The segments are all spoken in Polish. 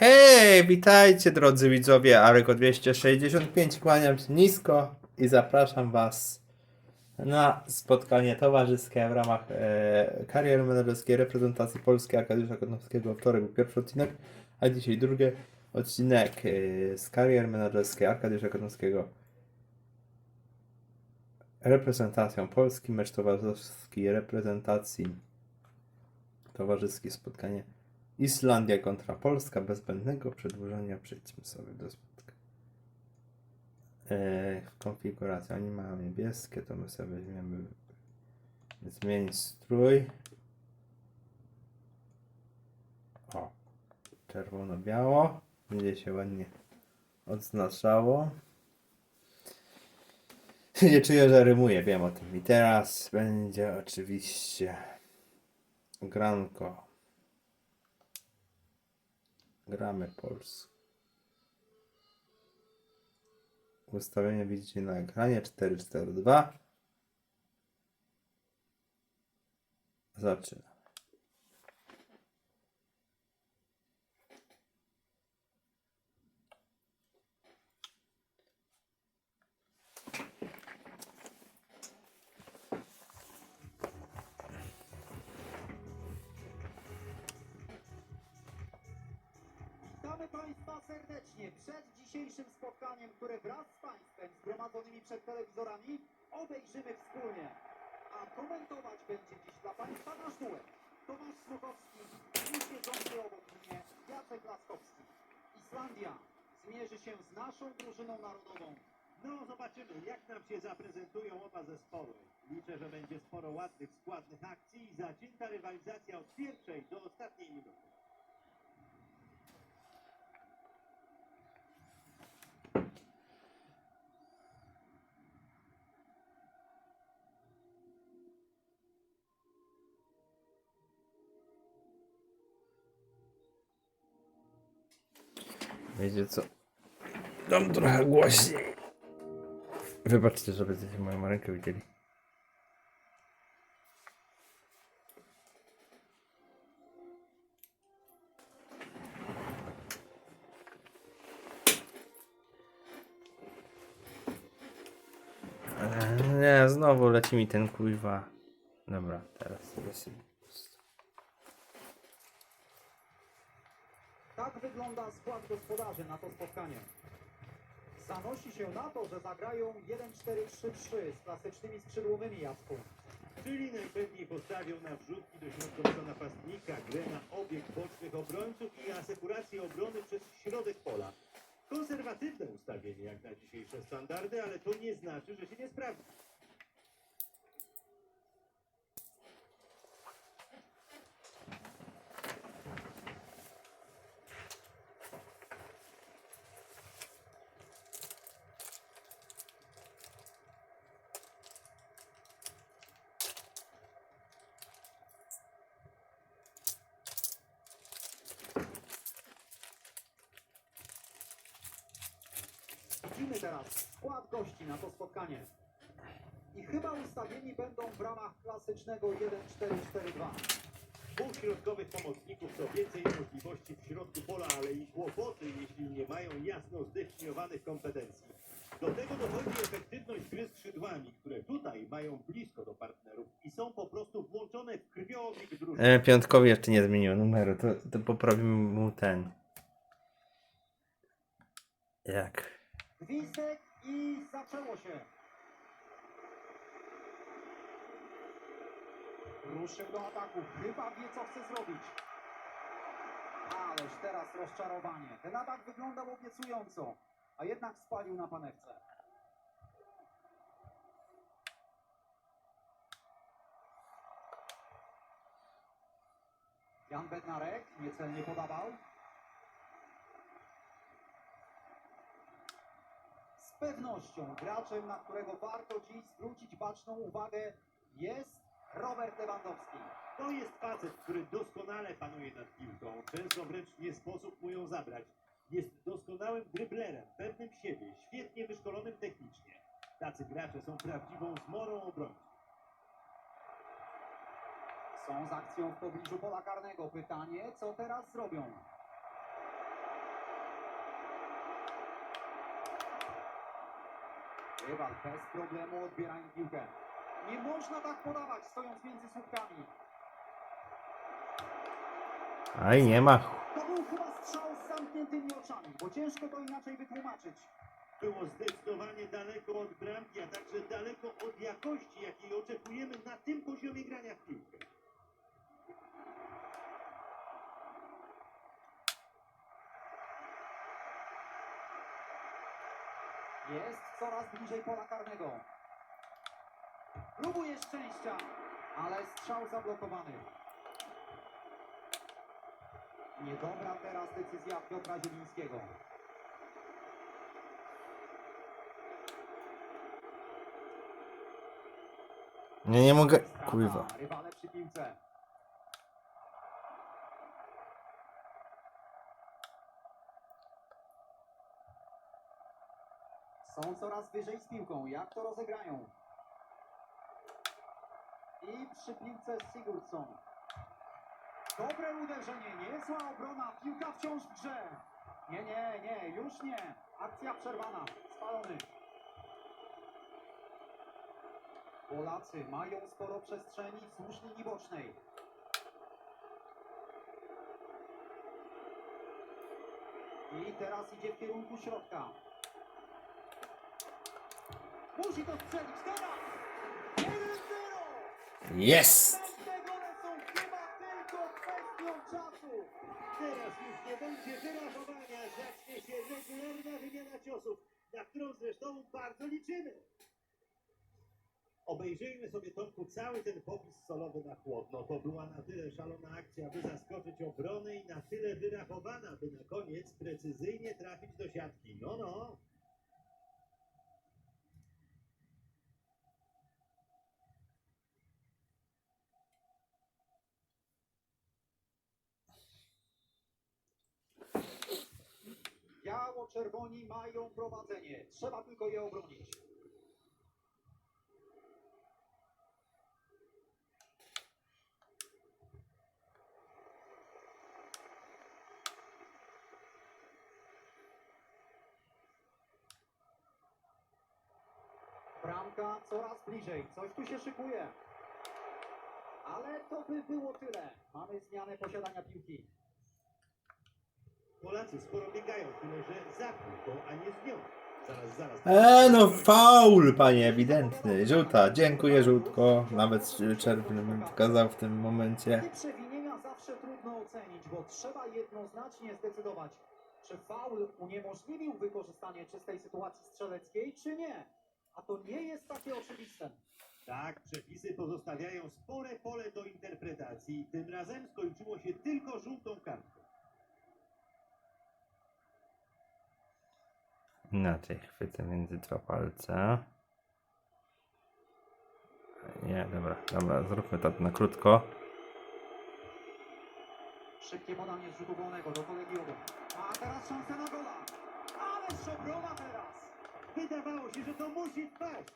Hej, witajcie drodzy widzowie, Areko 265, kłaniam się nisko i zapraszam was na spotkanie towarzyskie w ramach e, kariery menedżerskiej reprezentacji Polski Arkadiusza Kotnowskiego. Wtorek był pierwszy odcinek, a dzisiaj drugi odcinek e, z kariery menedżerskiej Arkadiusza Kotnowskiego. Reprezentacją Polski, mecz towarzyski reprezentacji towarzyskie spotkanie Islandia kontra Polska bez zbędnego przedłużenia przejdźmy sobie do spotkania. Eee, konfiguracja oni mają niebieskie, to my sobie weźmiemy zmień strój. O, czerwono-biało. Będzie się ładnie odznaczało. Nie czuję, że rymuję, wiem o tym. I teraz będzie oczywiście granko. Gramy Polsku. Ustawienie widzicie na ekranie 442. Zaczynam. Przed telewizorami obejrzymy wspólnie. A komentować będzie dziś dla Państwa nasz duet. Tomasz Słuchowski i siedzący obok mnie Jacek Laskowski. Islandia zmierzy się z naszą drużyną narodową. No, zobaczymy, jak nam się zaprezentują oba zespoły. Liczę, że będzie sporo ładnych, składnych akcji i zacięta rywalizacja od pierwszej do ostatniej minuty. Wiecie co? Dam trochę głośniej. Wybaczcie, że będziecie moją rękę widzieli. Eee, Nie, znowu leci mi ten kuźwa. Dobra, teraz jest. Tak wygląda skład gospodarzy na to spotkanie. Zanosi się na to, że zagrają 1-4-3-3 z klasycznymi skrzydłowymi Jacku. Czyli najpewniej postawią na wrzutki do środkowego napastnika, grę na obieg bocznych obrońców i asekurację obrony przez środek pola. Konserwatywne ustawienie jak na dzisiejsze standardy, ale to nie znaczy, że się nie sprawdzi. Teraz skład gości na to spotkanie. I chyba ustawieni będą w ramach klasycznego 1-4-4-2. Dwóch środkowych pomocników to więcej możliwości w środku pola, ale i kłopoty, jeśli nie mają jasno zdefiniowanych kompetencji. Do tego dochodzi efektywność gry skrzydłami, które tutaj mają blisko do partnerów i są po prostu włączone w krwioobieg drużyny. E, piątkowi jeszcze nie zmienił numeru, to, to poprawimy mu ten. Jak? Gwizdek i zaczęło się. Ruszył do ataku. Chyba wie, co chce zrobić. Ależ teraz rozczarowanie. Ten atak wyglądał obiecująco, a jednak spalił na panewce. Jan Bednarek niecelnie podawał. Z pewnością graczem, na którego warto dziś zwrócić baczną uwagę jest Robert Lewandowski. To jest facet, który doskonale panuje nad piłką. Często wręcz nie sposób mu ją zabrać. Jest doskonałym dryblerem, pewnym siebie, świetnie wyszkolonym technicznie. Tacy gracze są prawdziwą zmorą obrońców. Są z akcją w pobliżu pola karnego. Pytanie, co teraz zrobią? Rywal bez problemu odbiera im piłkę. Nie można tak podawać, stojąc między słupkami. Aj, nie ma. To był chyba strzał z zamkniętymi oczami, bo ciężko to inaczej wytłumaczyć. Było zdecydowanie daleko od bramki, a także daleko od jakości, jakiej oczekujemy na tym poziomie grania w piłkę. Jest coraz bliżej pola karnego. Próbuje szczęścia, ale strzał zablokowany. Niedobra teraz decyzja Piotra Zielińskiego. Nie, nie mogę. Kurwa. Rywale przy piłce. Są coraz wyżej z piłką. Jak to rozegrają? I przy piłce Sigurdsson. Dobre uderzenie, niezła obrona, piłka wciąż w grze. Nie, nie, nie, już nie. Akcja przerwana, spalony. Polacy mają sporo przestrzeni wzdłuż linii bocznej. I teraz idzie w kierunku środka. Musi to strzelić teraz! 1-0! Jest! Następne gole są chyba tylko kwestią czasu. Teraz już nie będzie wyrachowania, zacznie się regularna wymiana ciosów, na którą zresztą bardzo liczymy. Obejrzyjmy sobie, Tomku, cały ten popis solowy na chłodno. To była na tyle szalona akcja, by zaskoczyć obronę i na tyle wyrachowana, by na koniec precyzyjnie trafić do siatki. No, no. Biało-czerwoni mają prowadzenie. Trzeba tylko je obronić. Bramka coraz bliżej. Coś tu się szykuje. Ale to by było tyle. Mamy zmianę posiadania piłki. Polacy sporo biegają, tyle że za piłką, a nie z nią. Zaraz, zaraz. E, no faul, panie, ewidentny. Żółta, dziękuję, żółtko. Nawet czerwony bym pokazał w tym momencie. Te przewinienia zawsze trudno ocenić, bo trzeba jednoznacznie zdecydować, czy faul uniemożliwił wykorzystanie czystej sytuacji strzeleckiej, czy nie. A to nie jest takie oczywiste. Tak, przepisy pozostawiają spore pole do interpretacji. Tym razem skończyło się tylko żółtą kartką. Inaczej chwycę między dwa palce. Nie, dobra, dobra, zróbmy to na krótko. Szybkie podanie z wolnego do kolegi. A teraz szansa na gola. Ależ obrona teraz. Wydawało się, że to musi wpaść.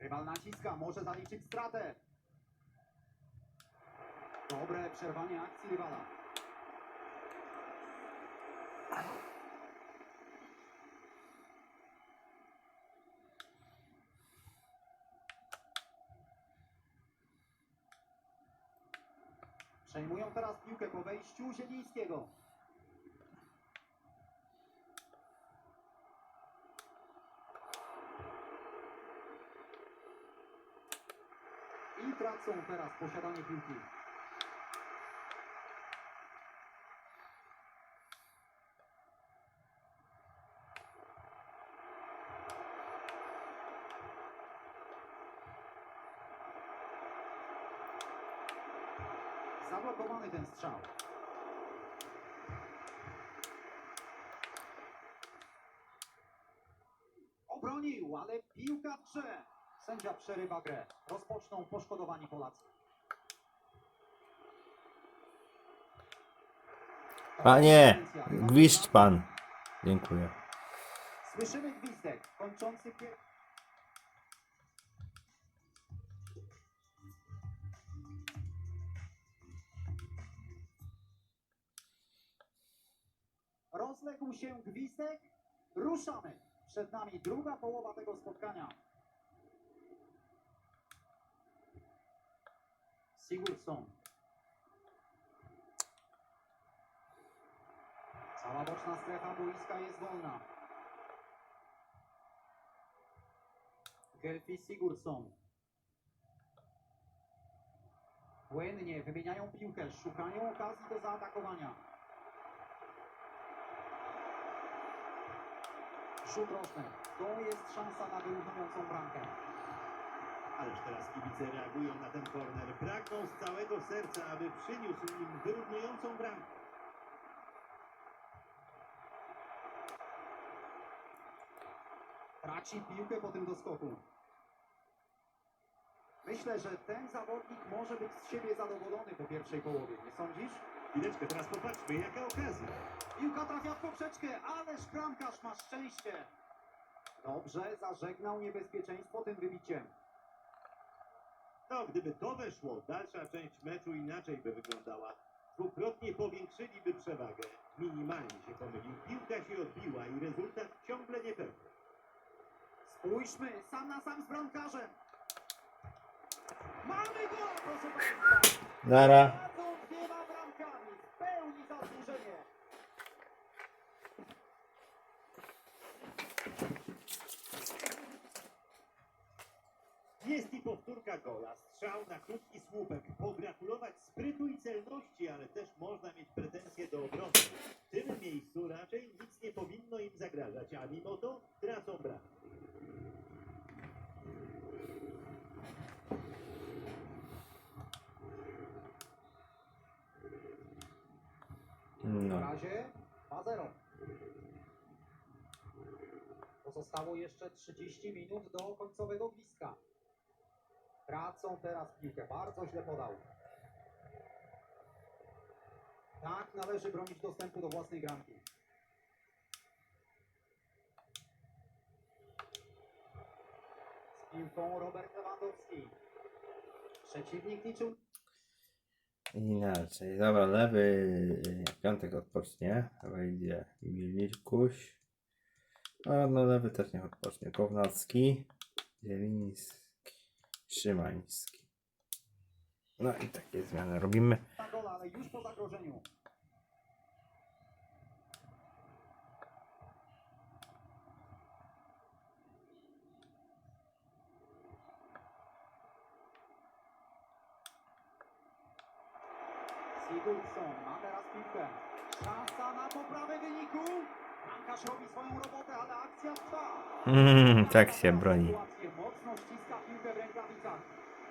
Rywal naciska, może zaliczyć stratę. Dobre przerwanie akcji rywala. Przejmują teraz piłkę po wejściu Zielińskiego. I tracą teraz posiadanie piłki. Zablokowany ten strzał. Obronił, ale piłka w grze. Sędzia przerywa grę. Rozpoczną poszkodowani Polacy. Panie, gwizdź pan. Dziękuję. Słyszymy gwizdek kończący rozległ się gwizdek. Ruszamy. Przed nami druga połowa tego spotkania. Sigurdsson. Cała boczna strefa boiska jest wolna. Gelfi Sigurdsson. Płynnie wymieniają piłkę, szukają okazji do zaatakowania. Rzut. To jest szansa na wyrównującą bramkę. Ależ teraz kibice reagują na ten korner. Pragną z całego serca, aby przyniósł im wyrównującą bramkę. Traci piłkę po tym doskoku. Myślę, że ten zawodnik może być z siebie zadowolony po pierwszej połowie, nie sądzisz? Chwileczkę, teraz popatrzmy, jaka okazja. Piłka trafia w poprzeczkę, ależ bramkarz ma szczęście. Dobrze, zażegnał niebezpieczeństwo tym wybiciem. No, gdyby to weszło, dalsza część meczu inaczej by wyglądała. Dwukrotnie powiększyliby przewagę. Minimalnie się pomylił. Piłka się odbiła i rezultat ciągle niepewny. Spójrzmy, sam na sam z bramkarzem. Mamy go, proszę Państwa. Nara. Jest i powtórka gola. Strzał na krótki słupek. Pogratulować sprytu i celności, ale też można mieć pretensje do obrony. W tym miejscu raczej nic nie powinno im zagrażać, a mimo to tracą bramkę. W No. razie 2-0. Pozostało jeszcze 30 minut do końcowego gwizdka. Tracą teraz piłkę. Bardzo źle podał. Tak należy bronić dostępu do własnej bramki. Z piłką Robert Lewandowski. Przeciwnik liczył Inaczej. Dobra, lewy piątek odpocznie. Wejdzie Milikuś. A no lewy też niech odpocznie. Kownacki, Zieliński, Szymański. No i takie zmiany robimy. na gola, ale już po zagrożeniu. Sigurdsson ma teraz piłkę. Szansa na poprawę wyniku. Bramkarz robi swoją robotę, ale akcja trwa. Mm, tak się broni. Sytuację Mocno ściska piłkę w rękawicach.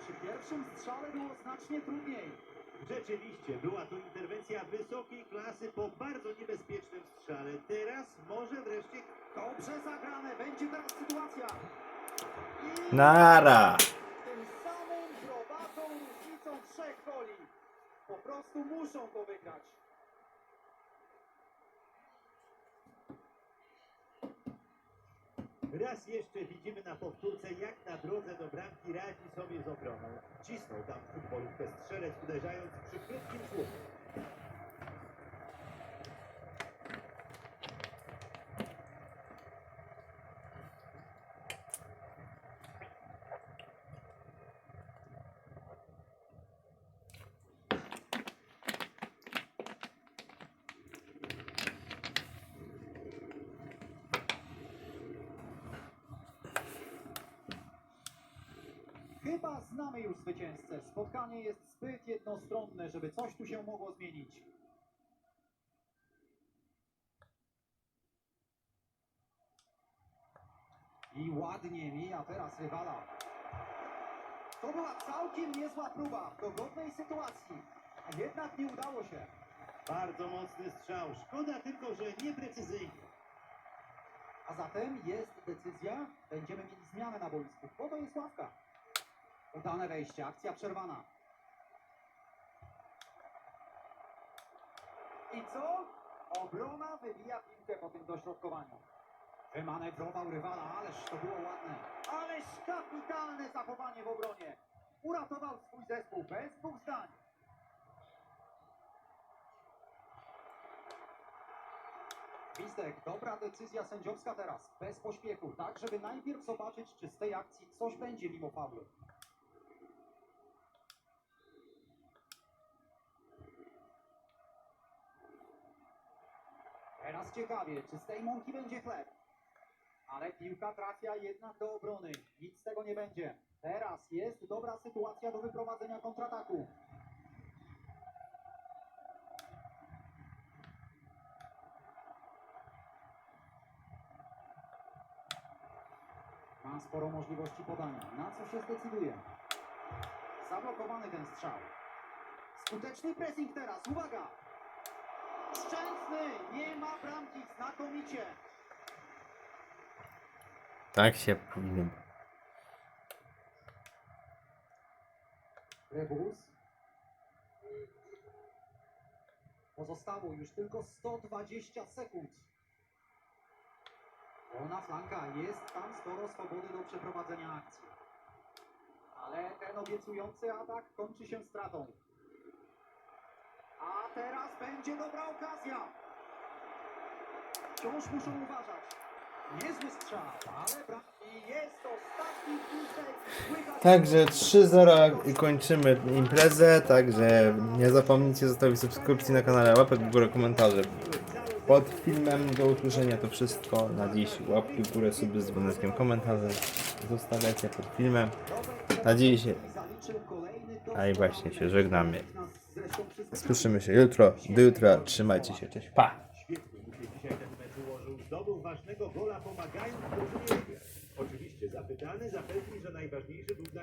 Przy pierwszym strzale było znacznie trudniej. Rzeczywiście, była to interwencja wysokiej klasy po bardzo niebezpiecznym strzale. Teraz może wreszcie Dobrze zagrane, będzie teraz sytuacja. I Nara! tym samym prowadzą różnicą trzech goli. Po prostu muszą to wygrać. Raz jeszcze widzimy na powtórce, jak na drodze do bramki radzi sobie z obroną. Cisnął tam futbolówkę strzelec, uderzając przy krótkim słupku. Chyba znamy już zwycięzcę. Spotkanie jest zbyt jednostronne, żeby coś tu się mogło zmienić. I ładnie mija teraz rywala. To była całkiem niezła próba w dogodnej sytuacji. A jednak nie udało się. Bardzo mocny strzał. Szkoda tylko, że nieprecyzyjny. A zatem jest decyzja. Będziemy mieli zmianę na boisku. Po to jest ławka. Udane wejście, akcja przerwana. I co? Obrona wybija piłkę po tym dośrodkowaniu. Wymanewrował rywala, ależ to było ładne. Ależ kapitalne zachowanie w obronie. Uratował swój zespół bez dwóch zdań. Gwizdek, dobra decyzja sędziowska teraz, bez pośpiechu, tak żeby najpierw zobaczyć, czy z tej akcji coś będzie mimo faulu. Ciekawie, czy z tej mąki będzie chleb. Ale piłka trafia jednak do obrony. Nic z tego nie będzie. Teraz jest dobra sytuacja do wyprowadzenia kontrataku. Ma sporo możliwości podania. Na co się zdecyduje? Zablokowany ten strzał. Skuteczny pressing teraz. Uwaga! Szczęsny! Nie ma bramki. Znakomicie. Tak się powinno. Rebus. Pozostało już tylko 120 sekund. Wolna flanka, jest tam sporo swobody do przeprowadzenia akcji. Ale ten obiecujący atak kończy się stratą. A teraz będzie dobra okazja. Wciąż muszą uważać. Niezły strzał, ale brak... I jest ostatni piłek. Także 3-0 i kończymy imprezę, także nie zapomnijcie zostawić subskrypcji na kanale, łapek w górę, komentarze. Pod filmem do usłyszenia to wszystko na dziś. Łapki w górę, suby z dzwoneczkiem, komentarze zostawiajcie pod filmem. Na dziś, a i właśnie się żegnamy. Słyszymy się jutro, do jutra, trzymajcie się, cześć, pa! Oczywiście zapytany zapewni, że najważniejszy był dla niego